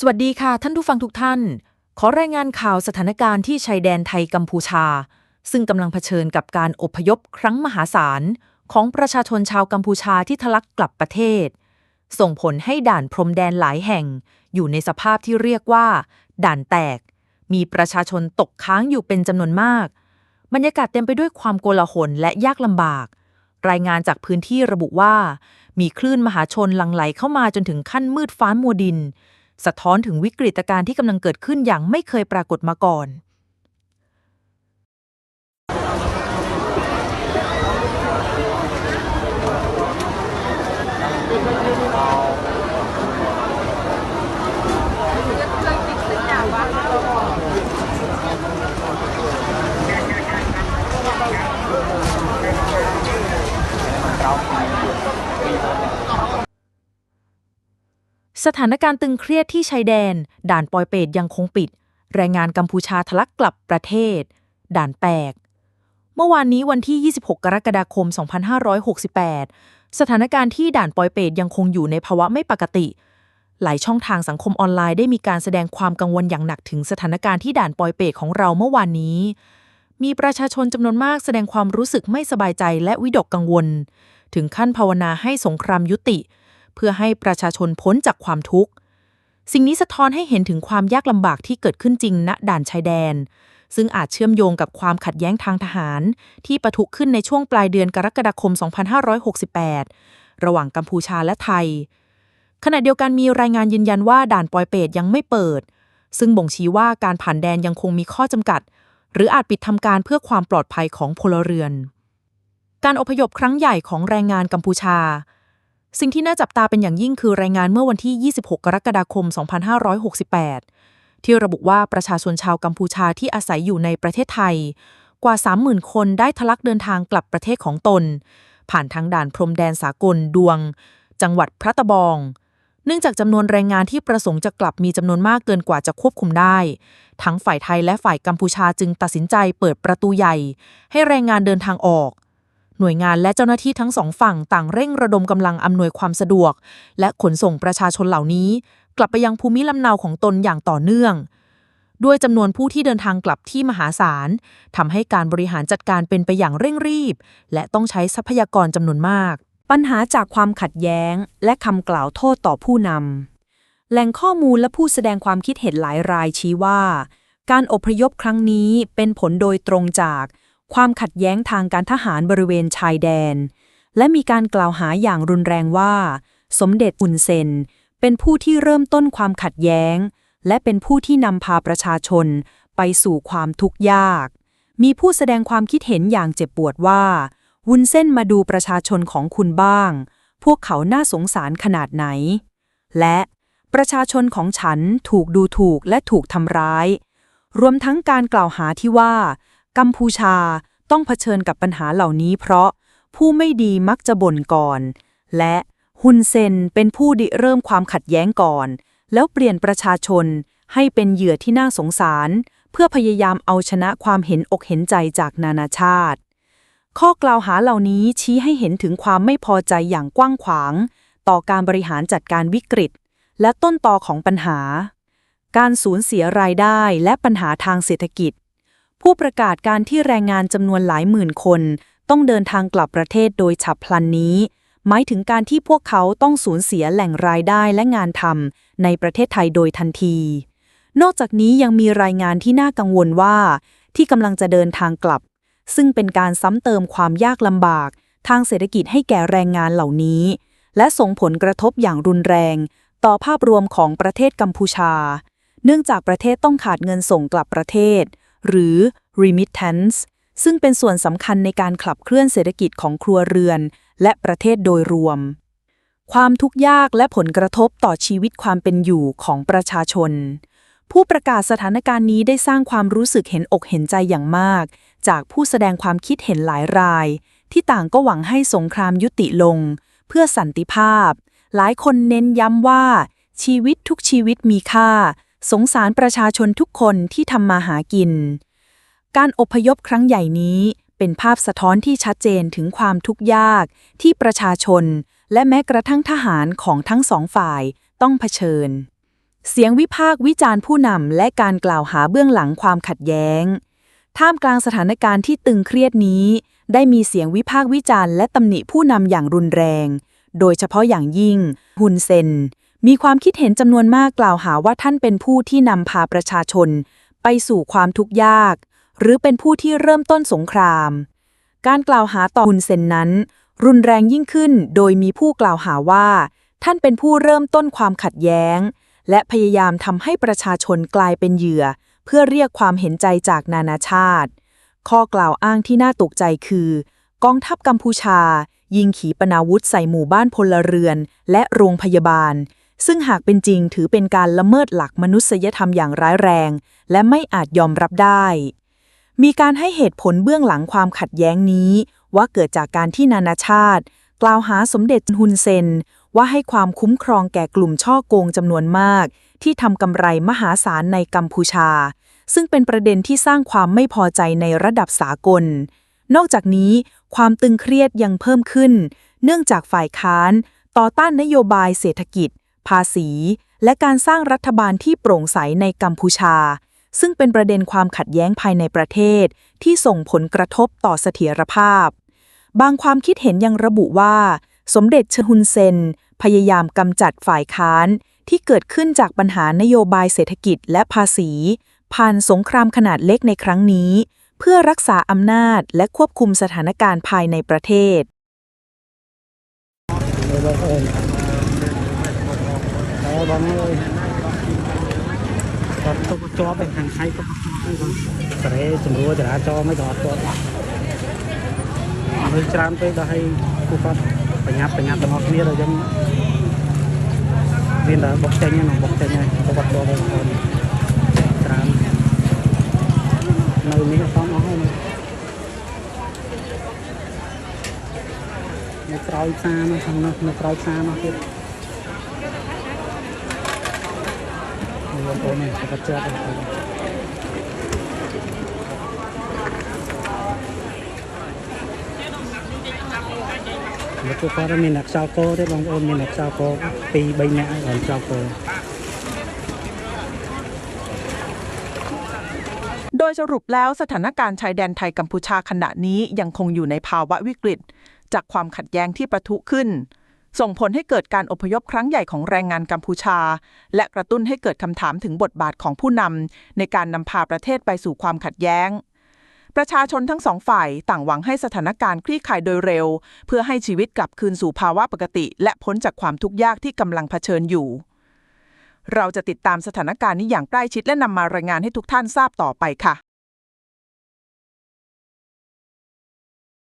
สวัสดีค่ะท่านผู้ฟังทุกท่าน ขอรายงานข่าวสถานการณ์ที่ชายแดนไทยกัมพูชา ซึ่งกำลังเผชิญกับการอพยพครั้งมหาศาล ของประชาชนชาวกัมพูชาที่ทะลักกลับประเทศ ส่งผลให้ด่านพรมแดนหลายแห่ง อยู่ในสภาพที่เรียกว่า ด่านแตก มีประชาชนตกค้างอยู่เป็นจำนวนมาก บรรยากาศเต็มไปด้วยความโกลาหลและยากลำบาก รายงานจากพื้นที่ระบุว่า มีคลื่นมหาชนหลั่งไหลเข้ามาจนถึงขั้นมืดฟ้ามัวดิน สะท้อนถึงวิกฤตการณ์ที่กำลังเกิดขึ้นอย่างไม่เคยปรากฏมาก่อน สถานการณ์ตึงเครียดที่ชายแดน ด่านปอยเปตยังคงปิด แรงงานกัมพูชาทะลักกลับประเทศ ด่านแตกเมื่อวานนี้วันที่ 26 กรกฎาคม 2568 สถานการณ์ที่ด่านปอยเปตยังคงอยู่ในภาวะไม่ปกติ หลายช่องทางสังคมออนไลน์ได้มีการแสดงความกังวลอย่างหนักถึงสถานการณ์ที่ด่านปอยเปตของเราเมื่อวานนี้ มีประชาชนจำนวนมากแสดงความรู้สึกไม่สบายใจและวิดกกังวล ถึงขั้นภาวนาให้สงครามยุติ เพื่อให้ประชาชนพ้นจากความทุกข์ สิ่งนี้สะท้อนให้เห็นถึงความยากลำบากที่เกิดขึ้นจริงณด่านชายแดน ซึ่งอาจเชื่อมโยงกับความขัดแย้งทางทหาร ที่ปะทุขึ้นในช่วงปลายเดือนกรกฎาคม 2568 ระหว่างกัมพูชาและไทย ขณะเดียวกันมีรายงานยืนยันว่าด่านปอยเปตยังไม่เปิด ซึ่งบ่งชี้ว่าการผ่านแดนยังคงมีข้อจำกัด หรืออาจปิดทำการเพื่อความปลอดภัยของพลเรือนการอพยพครั้งใหญ่ของแรงงานกัมพูชา สิ่งที่น่าจับตาเป็นอย่างยิ่งคือรายงานเมื่อวันที่ 26 กรกฎาคม 2568 ที่ระบุว่าประชาชนชาวกัมพูชาที่อาศัยอยู่ในประเทศไทย กว่า 30,000 คนได้ทะลักเดินทางกลับประเทศของตน ผ่านทางด่านพรมแดนสากลดวง จังหวัดพระตะบอง เนื่องจากจำนวนแรงงานที่ประสงค์จะกลับมีจำนวนมากเกินกว่าจะควบคุมได้ ทั้งฝ่ายไทยและฝ่ายกัมพูชาจึงตัดสินใจเปิดประตูใหญ่ ให้แรงงานเดินทางออก หน่วยงานและเจ้าหน้าที่ทั้งสองฝั่งต่างเร่งระดมกำลังอำนวยความสะดวก และขนส่งประชาชนเหล่านี้ กลับไปยังภูมิลำเนาของตนอย่างต่อเนื่อง ด้วยจำนวนผู้ที่เดินทางกลับที่มหาศาลทำให้การบริหารจัดการเป็นไปอย่างเร่งรีบ และต้องใช้ทรัพยากรจำนวนมาก ปัญหาจากความขัดแย้ง และคำกล่าวโทษต่อผู้นำแหล่งข้อมูลและผู้แสดงความคิดเห็นหลายรายชี้ว่า การอพยพครั้งนี้เป็นผลโดยตรงจาก ความขัดแย้งทางการทหารบริเวณชายแดน และมีการกล่าวหาอย่างรุนแรงว่า สมเด็จอุนเซน เป็นผู้ที่เริ่มต้นความขัดแย้ง และเป็นผู้ที่นำพาประชาชนไปสู่ความทุกข์ยาก มีผู้แสดงความคิดเห็นอย่างเจ็บปวดว่า วุนเส้นมาดูประชาชนของคุณบ้าง พวกเขาน่าสงสารขนาดไหน และประชาชนของฉันถูกดูถูกและถูกทำร้าย รวมทั้งการกล่าวหาที่ว่า กัมพูชาต้องเผชิญกับปัญหาเหล่านี้เพราะผู้ไม่ดีมักจะบ่นก่อน และฮุนเซนเป็นผู้ดิเริ่มความขัดแย้งก่อน แล้วเปลี่ยนประชาชนให้เป็นเหยื่อที่น่าสงสาร เพื่อพยายามเอาชนะความเห็นอกเห็นใจจากนานาชาติ ข้อกล่าวหาเหล่านี้ชี้ให้เห็นถึงความไม่พอใจอย่างกว้างขวาง ต่อการบริหารจัดการวิกฤต และต้นตอของปัญหา การสูญเสียรายได้และปัญหาทางเศรษฐกิจ ผู้ประกาศการที่แรงงานจำนวนหลายหมื่นคน ต้องเดินทางกลับประเทศโดยฉับพลันนี้ หมายถึงการที่พวกเขาต้องสูญเสียแหล่งรายได้และงานทำในประเทศไทยโดยทันที นอกจากนี้ยังมีรายงานที่น่ากังวลว่า ที่กำลังจะเดินทางกลับ ซึ่งเป็นการซ้ำเติมความยากลำบาก ทางเศรษฐกิจให้แก่แรงงานเหล่านี้ และส่งผลกระทบอย่างรุนแรง ต่อภาพรวมของประเทศกัมพูชา เนื่องจากประเทศต้องขาดเงินส่งกลับประเทศ หรือ remittance ซึ่งเป็นส่วนสำคัญในการขับเคลื่อนเศรษฐกิจของครัวเรือน และประเทศโดยรวม ความทุกข์ยากและผลกระทบต่อชีวิตความเป็นอยู่ของประชาชน ผู้ประกาศสถานการณ์นี้ได้สร้างความรู้สึกเห็นอกเห็นใจอย่างมาก จากผู้แสดงความคิดเห็นหลายราย ที่ต่างก็หวังให้สงครามยุติลง เพื่อสันติภาพ หลายคนเน้นย้ำว่า ชีวิตทุกชีวิตมีค่า สงสารประชาชนทุกคนที่ทำมาหากิน การอพยพครั้งใหญ่นี้เป็นภาพสะท้อนที่ชัดเจนถึงความทุกข์ยากที่ประชาชน และแม้กระทั่งทหารของทั้งสองฝ่ายต้องเผชิญ เสียงวิพากษ์วิจารณ์ผู้นำและการกล่าวหาเบื้องหลังความขัดแย้ง ท่ามกลางสถานการณ์ที่ตึงเครียดนี้ ได้มีเสียงวิพากษ์วิจารณ์และตำหนิผู้นำอย่างรุนแรง โดยเฉพาะอย่างยิ่ง ฮุนเซน มีความคิดเห็นจำนวนมากกล่าวหาว่าท่านเป็นผู้ที่นำพาประชาชน ไปสู่ความทุกข์ยาก หรือเป็นผู้ที่เริ่มต้นสงคราม การกล่าวหาต่อฮุนเซนนั้น รุนแรงยิ่งขึ้นโดยมีผู้กล่าวหาว่า ท่านเป็นผู้เริ่มต้นความขัดแย้ง และพยายามทำให้ประชาชนกลายเป็นเหยื่อ เพื่อเรียกความเห็นใจจากนานาชาติ ข้อกล่าวอ้างที่น่าตกใจคือ กองทัพกัมพูชา ยิงขีปนาวุธใส่หมู่บ้านพลเรือน และโรงพยาบาล ซึ่งหากเป็นจริงถือเป็นการละเมิดหลักมนุษยธรรมอย่างร้ายแรง และไม่อาจยอมรับได้ มีการให้เหตุผลเบื้องหลังความขัดแย้งนี้ ว่าเกิดจากการที่นานาชาติ กล่าวหาสมเด็จฮุนเซน ว่าให้ความคุ้มครองแก่กลุ่มช่อโกงจำนวนมาก ที่ทำกำไรมหาศาลในกัมพูชา ซึ่งเป็นประเด็นที่สร้างความไม่พอใจในระดับสากล นอกจากนี้ ความตึงเครียดยังเพิ่มขึ้น เนื่องจากฝ่ายค้าน ต่อต้านนโยบายเศรษฐกิจ ภาษี และการสร้างรัฐบาลที่โปร่งใสในกัมพูชา ซึ่งเป็นประเด็นความขัดแย้งภายในประเทศ ที่ส่งผลกระทบต่อเสถียรภาพ บางความคิดเห็นยังระบุว่า สมเด็จชฮุนเซน พยายามกำจัดฝ่ายค้านที่เกิดขึ้นจากปัญหานโยบายเศรษฐกิจและภาษี ผ่านสงครามขนาดเล็กในครั้งนี้ เพื่อรักษาอำนาจและควบคุมสถานการณ์ภายในประเทศ ដែរបងអើយគាត់ទុកជាប់ឯខាងថៃទុកជាប់ឯបងសារ៉េជំរួយចរាចរណ៍មិនក៏អត់ទាត់អត់ច្រើនពេកដល់ឲ្យគូគាត់ប្រញាប់ប្រញាប់ទាំងអស់គ្នាដល់យើងមានដល់បុកចេញហ្នឹងបុកចេញហើយគាត់គាត់ដល់បងច្រើននៅនេះអត់អស់ហើយនៅក្រោយផ្សារនោះខាងនោះនៅក្រោយផ្សារនោះទៀត component kacang. Lúc có mình đặt sao cô thế bằng ôm mình đặt sao cô Tì bay nhã làm โดยสรุปแล้วสถานการณ์ชายแดนไทยกัมพูชาขณะนี้ยังคงอยู่ในภาวะวิกฤต จากความขัดแย้งที่ประทุขึ้น ส่งผลให้เกิดการอพยพครั้งใหญ่ของแรงงานกัมพูชา และกระตุ้นให้เกิดคำถามถึงบทบาทของผู้นำในการนำพาประเทศไปสู่ความขัดแย้ง ประชาชนทั้งสองฝ่ายต่างหวังให้สถานการณ์คลี่คลายโดยเร็ว เพื่อให้ชีวิตกลับคืนสู่ภาวะปกติ และพ้นจากความทุกข์ยากที่กำลังเผชิญอยู่ เราจะติดตามสถานการณ์นี้อย่างใกล้ชิดและนำมารายงานให้ทุกท่านทราบต่อไปค่ะ